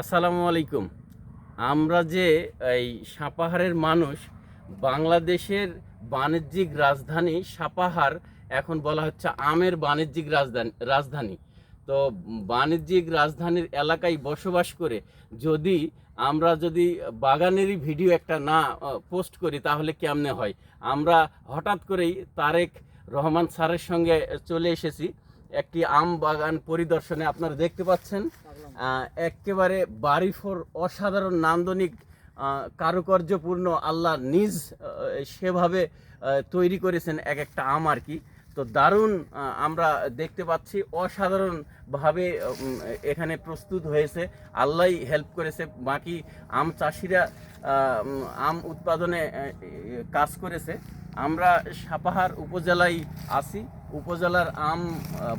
আসসালামু আলাইকুম। আমরা যে এই সাপাহারের মানুষ, বাংলাদেশের বাণিজ্যিক রাজধানী সাপাহার, এখন বলা হচ্ছে আমের বাণিজ্যিক রাজধানী রাজধানী। তো বাণিজ্যিক রাজধানীর এলাকায় বসবাস করে যদি আমরা যদি বাগানেরই ভিডিও একটা না পোস্ট করি, তাহলে কেমনে হয়? আমরা হঠাৎ করেই তারেক রহমান স্যারের সঙ্গে চলে এসেছি, একটি আম বাগান পরিদর্শনে। আপনারা দেখতে পাচ্ছেন একেবারে বাড়িফোর অসাধারণ নান্দনিক কারুকার্যপূর্ণ আল্লাহ নিজ সেভাবে তৈরি করেছেন এক একটা আম আর কি। তো দারুণ আমরা দেখতে পাচ্ছি অসাধারণভাবে এখানে প্রস্তুত হয়েছে। আল্লাহ হেল্প করেছে। বাকি আম চাষিরা আম উৎপাদনে কাজ করেছে। আমরা সাপাহার উপজেলায় আছি। উপজেলার আম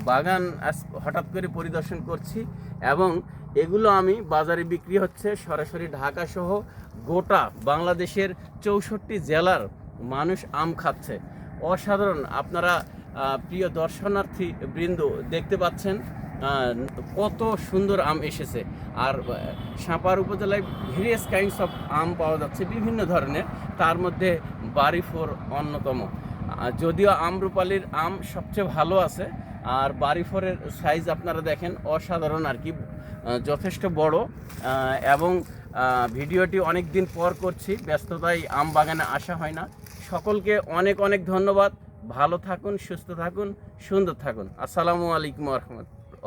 বাগান হঠাৎ করে পরিদর্শন করছি এবং এগুলো আমি বাজারে বিক্রি হচ্ছে সরাসরি ঢাকা সহ গোটা বাংলাদেশের চৌষট্টি জেলার মানুষ আম খাচ্ছে। অসাধারণ। আপনারা প্রিয় দর্শনার্থী বৃন্দ দেখতে পাচ্ছেন কত সুন্দর আম এসেছে। আর সাঁপার উপজেলায় ভেরিয়াস কাইন্ডস অফ আম পাওয়া যাচ্ছে বিভিন্ন ধরনের। তার মধ্যে বাড়িফোর অন্যতম। যদিও আমরুপালির আম সবচেয়ে ভালো আছে, আর বারিফরের সাইজ আপনারা দেখেন অসাধারণ আর কি যথেষ্ট বড় এবং ভিডিওটি অনেক দিন পর করছি, ব্যস্ততায় আম বাগানে আসা হয় না। সকলকে অনেক অনেক ধন্যবাদ। ভালো থাকুন, সুস্থ থাকুন, সুন্দর থাকুন। আসসালামু আলাইকুম রহমত